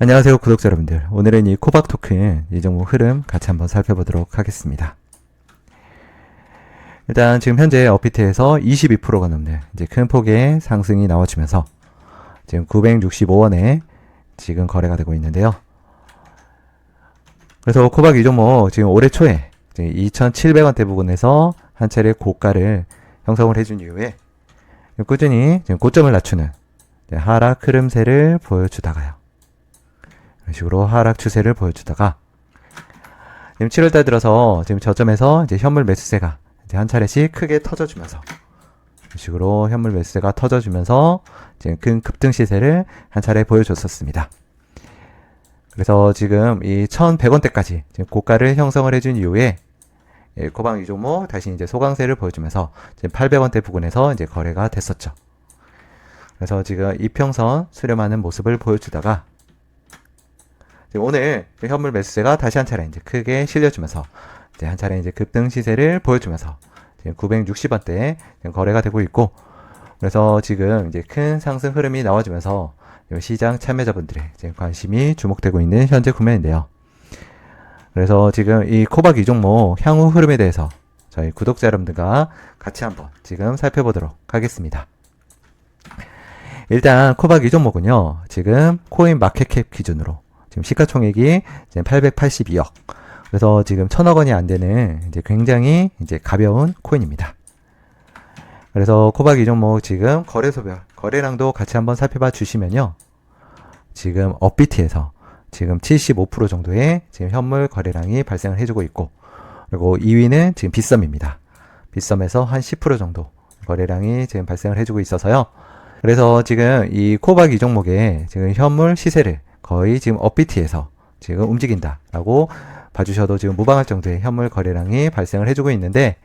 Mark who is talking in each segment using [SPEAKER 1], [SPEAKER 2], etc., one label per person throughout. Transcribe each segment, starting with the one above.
[SPEAKER 1] 안녕하세요 구독자 여러분들. 오늘은 이 코박 토큰 이 종목 흐름 같이 한번 살펴보도록 하겠습니다. 일단 지금 현재 업비트에서 22%가 넘는 이제 큰 폭의 상승이 나와주면서 지금 965원에 지금 거래가 되고 있는데요. 그래서 코박 이 종목 지금 올해 초에 2,700원대 부근에서 한 차례 고가를 형성을 해준 이후에 꾸준히 지금 고점을 낮추는 하락 흐름세를 보여주다가요 이런 식으로 하락 추세를 보여주다가 지금 7월달 들어서 지금 저점에서 이제 현물 매수세가 이제 한 차례씩 크게 터져주면서 이런 식으로 현물 매수세가 터져주면서 지금 큰 급등 시세를 한 차례 보여줬었습니다. 그래서 지금 이 1,100원대까지 지금 고가를 형성을 해준 이후에 예, 코방 이 종목 다시 이제 소강세를 보여주면서 지금 800원대 부근에서 이제 거래가 됐었죠. 그래서 지금 이평선 수렴하는 모습을 보여주다가 오늘 현물 매수세가 다시 한 차례 이제 크게 실려주면서 이제 한 차례 이제 급등 시세를 보여주면서 지금 960원대에 거래가 되고 있고 그래서 지금 이제 큰 상승 흐름이 나와주면서 이 시장 참여자분들의 지금 관심이 주목되고 있는 현재 국면인데요. 그래서 지금 이 코박 이 종목 향후 흐름에 대해서 저희 구독자 여러분들과 같이 한번 지금 살펴보도록 하겠습니다. 일단 코박 이 종목은요, 지금 코인 마켓캡 기준으로 지금 시가총액이 지금 882억. 그래서 지금 천억 원이 안 되는 이제 굉장히 이제 가벼운 코인입니다. 그래서 코박 이 종목 지금 거래소별 거래량도 같이 한번 살펴봐 주시면요. 지금 업비트에서 지금 75% 정도의 지금 현물 거래량이 발생을 해주고 있고 그리고 2위는 지금 빗썸입니다. 빗썸에서 한 10% 정도 거래량이 지금 발생을 해주고 있어서요. 그래서 지금 이 코박 이 종목의 지금 현물 시세를 거의 지금 업비트에서 지금 움직인다라고 봐주셔도 지금 무방할 정도의 현물 거래량이 발생을 해주고 있는데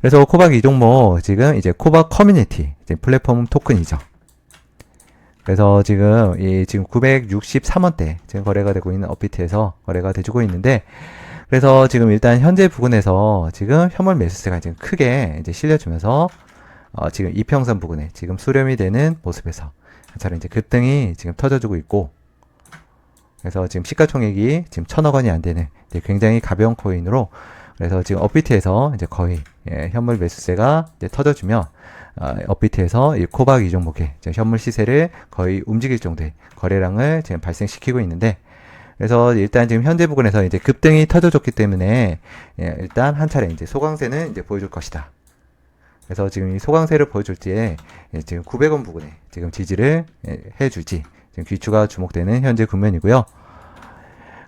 [SPEAKER 1] 그래서 코박 이 종목 지금 이제 코박 커뮤니티 플랫폼 토큰이죠. 그래서 지금 이 지금 963원대 지금 거래가 되고 있는 업비트에서 거래가 돼주고 있는데 그래서 지금 일단 현재 부근에서 지금 현물 매수세가 지금 크게 이제 실려주면서 어 지금 이평선 부근에 지금 수렴이 되는 모습에서 차례 이제 급등이 지금 터져주고 있고 그래서 지금 시가총액이 지금 천억 원이 안 되는 굉장히 가벼운 코인으로 그래서 지금 업비트에서 이제 거의 예, 현물 매수세가 이제 터져주면 어, 업비트에서 이 코박 이 종목의 현물 시세를 거의 움직일 정도의 거래량을 지금 발생시키고 있는데 그래서 일단 지금 현재 부근에서 이제 급등이 터져줬기 때문에 예, 일단 한 차례 이제 소강세는 이제 보여줄 것이다. 그래서 지금 이 소강세를 보여줄 때에 예, 지금 900원 부근에 지금 지지를 예, 해줄지 지금 귀추가 주목되는 현재 국면이고요.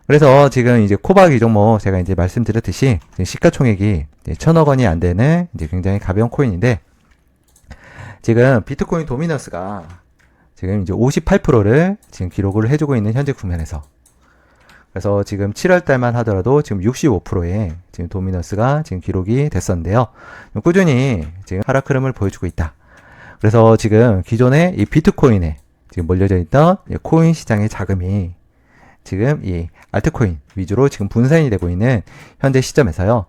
[SPEAKER 1] 그래서 지금 이제 코박 이 종목 제가 이제 말씀드렸듯이 시가총액이 천억 원이 안 되는 이제 굉장히 가벼운 코인인데 지금 비트코인 도미넌스가 지금 이제 58%를 지금 기록을 해주고 있는 현재 국면에서 그래서 지금 7월 달만 하더라도 지금 65%의 지금 도미넌스가 지금 기록이 됐었는데요. 꾸준히 지금 하락 흐름을 보여주고 있다. 그래서 지금 기존에 이 비트코인에 지금 몰려져 있던 코인 시장의 자금이 지금 이 알트코인 위주로 지금 분산이 되고 있는 현재 시점에서요.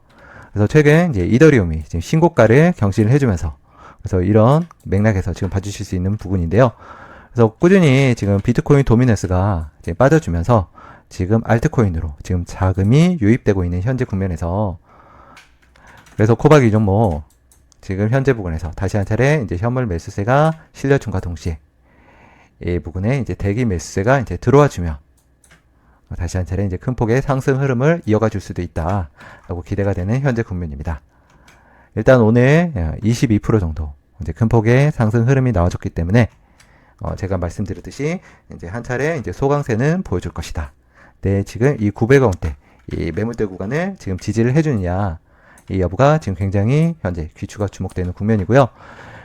[SPEAKER 1] 그래서 최근 이제 이더리움이 지금 신고가를 경신을 해주면서 그래서 이런 맥락에서 지금 봐주실 수 있는 부분인데요. 그래서 꾸준히 지금 비트코인 도미넌스가 지금 빠져주면서 지금 알트코인으로 지금 자금이 유입되고 있는 현재 국면에서 그래서 코박 이 종목 지금 현재 부분에서 다시 한 차례 이제 현물 매수세가 실려준과 동시에 이 부분에 이제 대기 매수세가 이제 들어와 주면 다시 한 차례 이제 큰 폭의 상승 흐름을 이어가 줄 수도 있다라고 기대가 되는 현재 국면입니다. 일단 오늘 22% 정도 이제 큰 폭의 상승 흐름이 나와줬기 때문에 어 제가 말씀드렸듯이 이제 한 차례 이제 소강세는 보여줄 것이다. 네, 지금 이 900원대 이 매물대 구간을 지금 지지를 해주느냐 이 여부가 지금 굉장히 현재 귀추가 주목되는 국면이고요.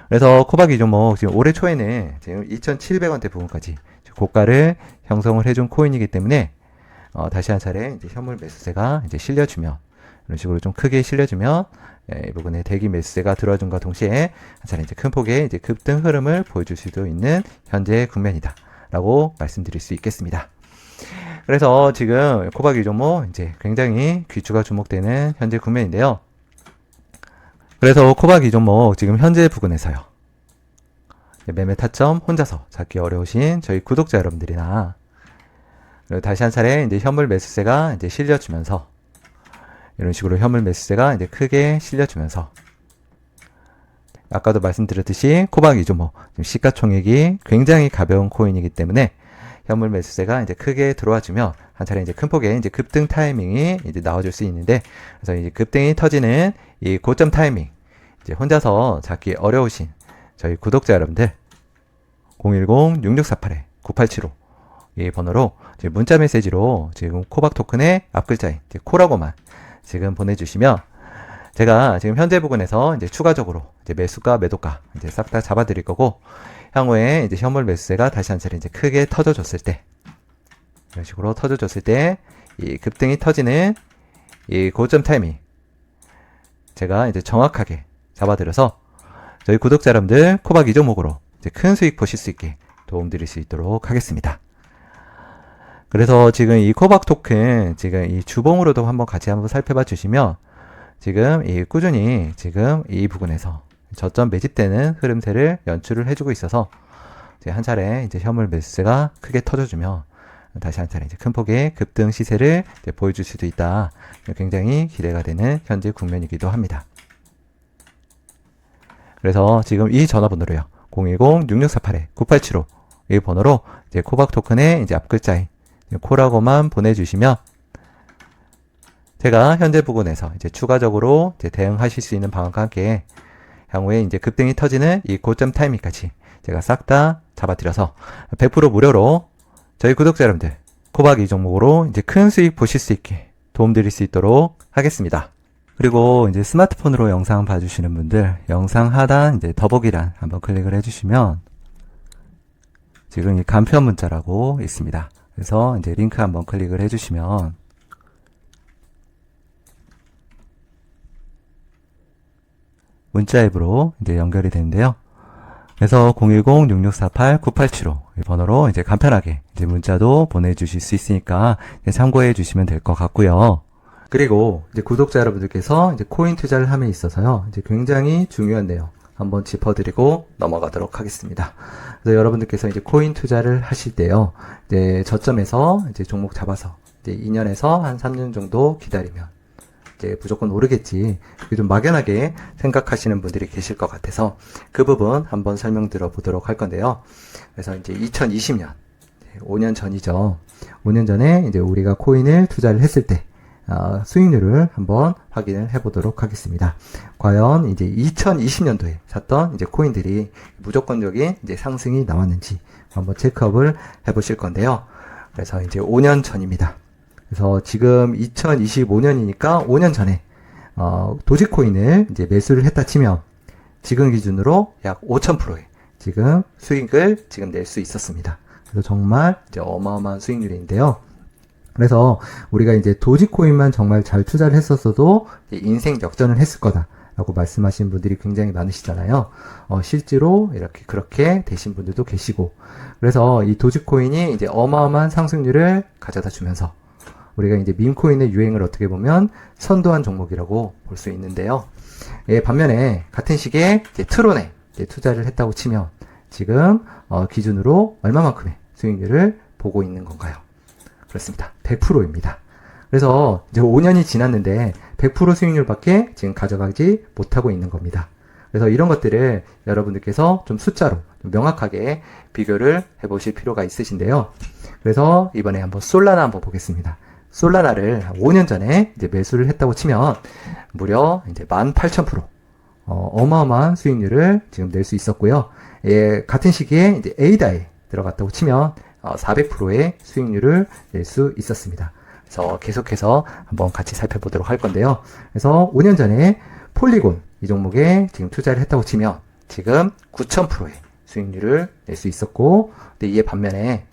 [SPEAKER 1] 그래서 코박 이 종목 지금 올해 초에는 지금 2,700원대 부분까지 고가를 형성을 해준 코인이기 때문에 어, 다시 한 차례 이제 현물 매수세가 이제 실려주면 이런 식으로 좀 크게 실려주면 예, 이 부분에 대기 매수세가 들어와준과 동시에 한 차례 이제 큰 폭의 이제 급등 흐름을 보여줄 수도 있는 현재 국면이다라고 말씀드릴 수 있겠습니다. 그래서 지금 코박 이 종목 이제 굉장히 귀추가 주목되는 현재 국면인데요. 그래서 코박 이 종목 지금 현재 부근에서요. 매매 타점 혼자서 잡기 어려우신 저희 구독자 여러분들이나 그리고 다시 한 차례 이제 현물 매수세가 이제 실려주면서 이런 식으로 현물 매수세가 이제 크게 실려주면서 아까도 말씀드렸듯이 코박 이조모 지금 시가총액이 굉장히 가벼운 코인이기 때문에 현물 매수세가 이제 크게 들어와주면 한 차례 이제 큰 폭의 이제 급등 타이밍이 이제 나와줄 수 있는데 그래서 이제 급등이 터지는 이 고점 타이밍 이제 혼자서 잡기 어려우신 저희 구독자 여러분들 010-6648-9875 이 번호로 문자 메시지로 지금 코박 토큰의 앞글자인 코라고만 지금 보내주시면 제가 지금 현재 부분에서 이제 추가적으로 이제 매수가 매도가 이제 싹 다 잡아드릴 거고 향후에 이제 현물 매수세가 다시 한 차례 이제 크게 터져줬을 때 이런 식으로 터져줬을 때 이 급등이 터지는 이 고점 타이밍 제가 이제 정확하게 잡아드려서 저희 구독자 여러분들 코박 이종목으로 이제 큰 수익 보실 수 있게 도움드릴 수 있도록 하겠습니다. 그래서 지금 이 코박 토큰 지금 이 주봉으로도 한번 같이 한번 살펴봐 주시면 지금 이 꾸준히 지금 이 부분에서 저점 매집되는 흐름세를 연출을 해주고 있어서 이제 한 차례 이제 현물 매수세가 크게 터져주면 다시 한 차례 이제 큰 폭의 급등 시세를 보여줄 수도 있다. 굉장히 기대가 되는 현재 국면이기도 합니다. 그래서 지금 이 전화번호로요. 010-6648-9875 이 번호로 이제 코박 토큰의 이제 앞글자인 코라고만 보내주시면 제가 현재 부근에서 이제 추가적으로 이제 대응하실 수 있는 방안과 함께 향후에 이제 급등이 터지는 이 고점 타이밍까지 제가 싹 다 잡아드려서 100% 무료로 저희 구독자 여러분들 코박 이 종목으로 이제 큰 수익 보실 수 있게 도움드릴 수 있도록 하겠습니다. 그리고 이제 스마트폰으로 영상 봐주시는 분들 영상 하단 이제 더보기란 한번 클릭을 해주시면 지금 이 간편 문자라고 있습니다. 그래서 이제 링크 한번 클릭을 해주시면 문자 앱으로 이제 연결이 되는데요. 그래서 010-6648-9875이 번호로 이제 간편하게 이제 문자도 보내주실 수 있으니까 참고해 주시면 될 것 같고요. 그리고 이제 구독자 여러분들께서 이제 코인 투자를 함에 있어서요. 이제 굉장히 중요한 내용 한번 짚어드리고 넘어가도록 하겠습니다. 그래서 여러분들께서 이제 코인 투자를 하실 때요. 이제 저점에서 이제 종목 잡아서 이제 2년에서 한 3년 정도 기다리면 이제 무조건 오르겠지. 좀 막연하게 생각하시는 분들이 계실 것 같아서 그 부분 한번 설명드려 보도록 할 건데요. 그래서 이제 2020년, 5년 전이죠. 5년 전에 이제 우리가 코인을 투자를 했을 때, 어, 수익률을 한번 확인을 해보도록 하겠습니다. 과연 이제 2020년도에 샀던 이제 코인들이 무조건적인 이제 상승이 나왔는지 한번 체크업을 해보실 건데요. 그래서 이제 5년 전입니다. 그래서 지금 2025년이니까 5년 전에 어, 도지코인을 이제 매수를 했다 치면 지금 기준으로 약 5,000%의 지금 수익을 지금 낼 수 있었습니다. 그래서 정말 이제 어마어마한 수익률인데요. 그래서 우리가 이제 도지코인만 정말 잘 투자를 했었어도 인생 역전을 했을 거다 라고 말씀하시는 분들이 굉장히 많으시잖아요. 어, 실제로 이렇게 그렇게 되신 분들도 계시고 그래서 이 도지코인이 이제 어마어마한 상승률을 가져다 주면서 우리가 이제 밈코인의 유행을 어떻게 보면 선도한 종목이라고 볼 수 있는데요. 예, 반면에 같은 시기에 트론에 투자를 했다고 치면 지금 어, 기준으로 얼마만큼의 수익률을 보고 있는 건가요? 그렇습니다. 100%입니다. 그래서 이제 5년이 지났는데 100% 수익률밖에 지금 가져가지 못하고 있는 겁니다. 그래서 이런 것들을 여러분들께서 좀 숫자로 좀 명확하게 비교를 해보실 필요가 있으신데요. 그래서 이번에 한번 솔라나 한번 보겠습니다. 솔라나를 5년 전에 이제 매수를 했다고 치면 무려 이제 18,000% 어, 어마어마한 수익률을 지금 낼 수 있었고요. 예, 같은 시기에 이제 에이다에 들어갔다고 치면 어, 400%의 수익률을 낼 수 있었습니다. 그래서 계속해서 한번 같이 살펴보도록 할 건데요. 그래서 5년 전에 폴리곤 이 종목에 지금 투자를 했다고 치면 지금 9,000%의 수익률을 낼 수 있었고, 근데 이에 반면에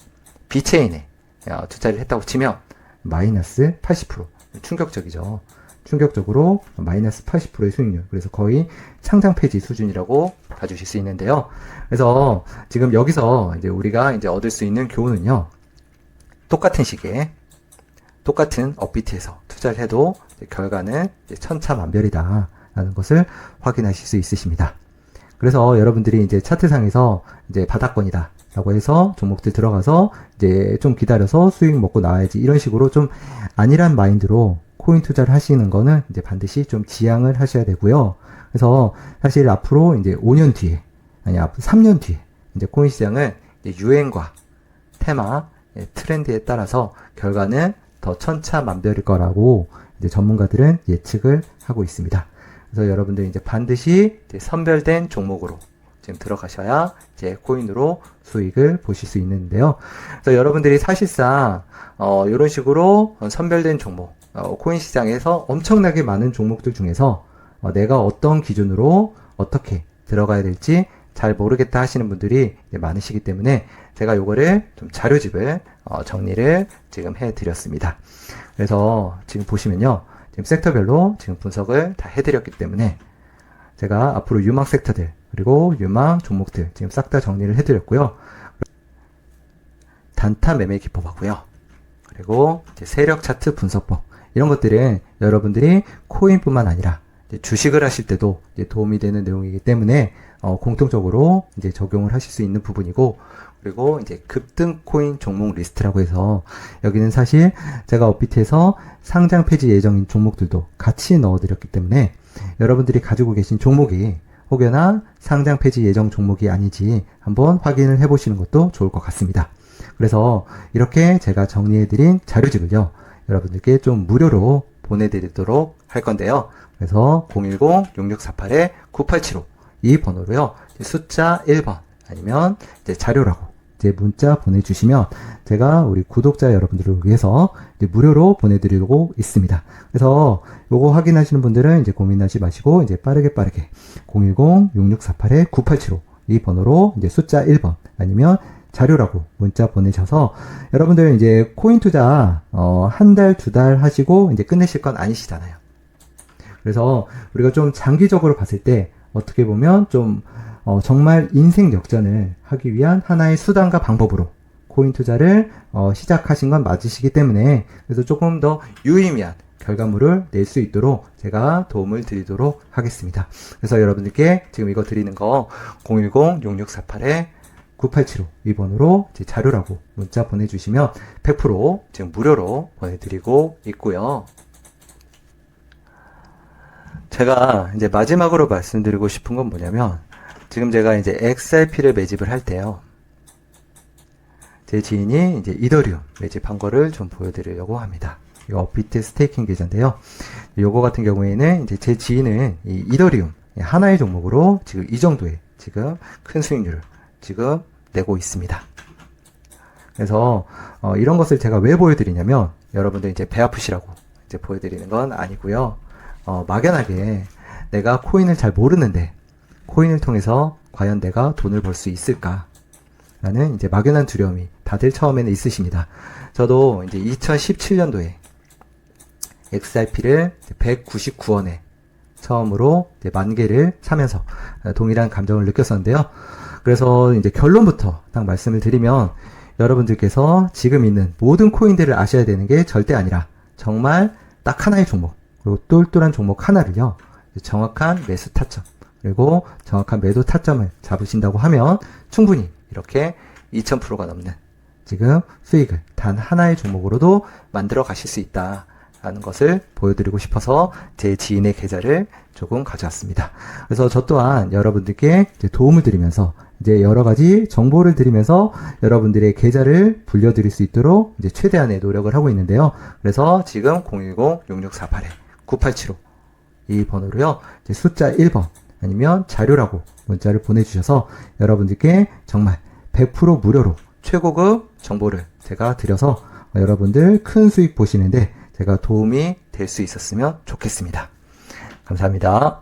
[SPEAKER 1] 비체인에 어, 투자를 했다고 치면 마이너스 80% 충격적이죠. 충격적으로 마이너스 80%의 수익률. 그래서 거의 상장 폐지 수준이라고 봐주실 수 있는데요. 그래서 지금 여기서 이제 우리가 이제 얻을 수 있는 교훈은요. 똑같은 시기에 똑같은 업비트에서 투자를 해도 결과는 천차만별이다. 라는 것을 확인하실 수 있으십니다. 그래서 여러분들이 이제 차트상에서 이제 바닥권이다. 라고 해서 종목들 들어가서 이제 좀 기다려서 수익 먹고 나와야지 이런 식으로 좀 안일한 마인드로 코인 투자를 하시는 거는 이제 반드시 좀 지양을 하셔야 되고요. 그래서 사실 앞으로 이제 5년 뒤에 아니 앞으로 3년 뒤에 이제 코인 시장은 이제 유행과 테마, 예, 트렌드에 따라서 결과는 더 천차만별일 거라고 이제 전문가들은 예측을 하고 있습니다. 그래서 여러분들 이제 반드시 이제 선별된 종목으로 지금 들어가셔야 이제 코인으로 수익을 보실 수 있는데요. 그래서 여러분들이 사실상 어, 이런 식으로 선별된 종목, 어, 코인 시장에서 엄청나게 많은 종목들 중에서 어, 내가 어떤 기준으로 어떻게 들어가야 될지 잘 모르겠다 하시는 분들이 많으시기 때문에 제가 요거를 좀 자료집을 어, 정리를 지금 해드렸습니다. 그래서 지금 보시면요. 지금 섹터별로 지금 분석을 다 해드렸기 때문에 제가 앞으로 유망 섹터들 그리고 유망 종목들 지금 싹 다 정리를 해드렸고요. 단타 매매 기법하고요. 그리고 세력 차트 분석법 이런 것들은 여러분들이 코인뿐만 아니라 주식을 하실 때도 도움이 되는 내용이기 때문에 어, 공통적으로 이제 적용을 하실 수 있는 부분이고 그리고 이제 급등 코인 종목 리스트라고 해서 여기는 사실 제가 업비트에서 상장 폐지 예정인 종목들도 같이 넣어드렸기 때문에 여러분들이 가지고 계신 종목이 혹여나 상장 폐지 예정 종목이 아니지 한번 확인을 해보시는 것도 좋을 것 같습니다. 그래서 이렇게 제가 정리해드린 자료집을요 여러분들께 좀 무료로 보내드리도록 할 건데요. 그래서 010-6648-9875 이 번호로요 숫자 1번 아니면 이제 자료라고 이제 문자 보내주시면 제가 우리 구독자 여러분들을 위해서 무료로 보내드리고 있습니다. 그래서 요거 확인하시는 분들은 이제 고민하지 마시고 이제 빠르게 빠르게 010-6648-9875 이 번호로 이제 숫자 1번 아니면 자료라고 문자 보내셔서 여러분들 이제 코인 투자 어, 한 달, 두 달 하시고 이제 끝내실 건 아니시잖아요. 그래서 우리가 좀 장기적으로 봤을 때 어떻게 보면 좀 어, 정말 인생 역전을 하기 위한 하나의 수단과 방법으로 코인 투자를 어, 시작하신 건 맞으시기 때문에 그래서 조금 더 유의미한 결과물을 낼 수 있도록 제가 도움을 드리도록 하겠습니다. 그래서 여러분들께 지금 이거 드리는 거 010-6648에 9875 이번으로 제 자료라고 문자 보내주시면 100% 지금 무료로 보내드리고 있고요. 제가 이제 마지막으로 말씀드리고 싶은 건 뭐냐면 지금 제가 이제 XRP를 매집을 할 때요. 제 지인이 이제 이더리움 매집한 거를 좀 보여드리려고 합니다. 이 업비트 스테이킹 계좌인데요. 요거 같은 경우에는 이제 제 지인은 이 이더리움 하나의 종목으로 지금 이 정도의 지금 큰 수익률을 지금 내고 있습니다. 그래서 어, 이런 것을 제가 왜 보여드리냐면 여러분들 이제 배 아프시라고 이제 보여드리는 건 아니고요. 어, 막연하게 내가 코인을 잘 모르는데 코인을 통해서 과연 내가 돈을 벌 수 있을까? 라는 이제 막연한 두려움이 다들 처음에는 있으십니다. 저도 이제 2017년도에 XRP를 199원에 처음으로 만 개를 사면서 동일한 감정을 느꼈었는데요. 그래서 이제 결론부터 딱 말씀을 드리면 여러분들께서 지금 있는 모든 코인들을 아셔야 되는 게 절대 아니라 정말 딱 하나의 종목 그리고 똘똘한 종목 하나를요 정확한 매수 타점 그리고 정확한 매도 타점을 잡으신다고 하면 충분히 이렇게 2000%가 넘는 지금 수익을 단 하나의 종목으로도 만들어 가실 수 있다. 라는 것을 보여드리고 싶어서 제 지인의 계좌를 조금 가져왔습니다. 그래서 저 또한 여러분들께 도움을 드리면서 이제 여러 가지 정보를 드리면서 여러분들의 계좌를 불려드릴 수 있도록 이제 최대한의 노력을 하고 있는데요. 그래서 지금 010-6648-9875 이 번호로요. 이제 숫자 1번 아니면 자료라고 문자를 보내주셔서 여러분들께 정말 100% 무료로 최고급 정보를 제가 드려서 여러분들 큰 수익 보시는데 제가 도움이 될 수 있었으면 좋겠습니다. 감사합니다.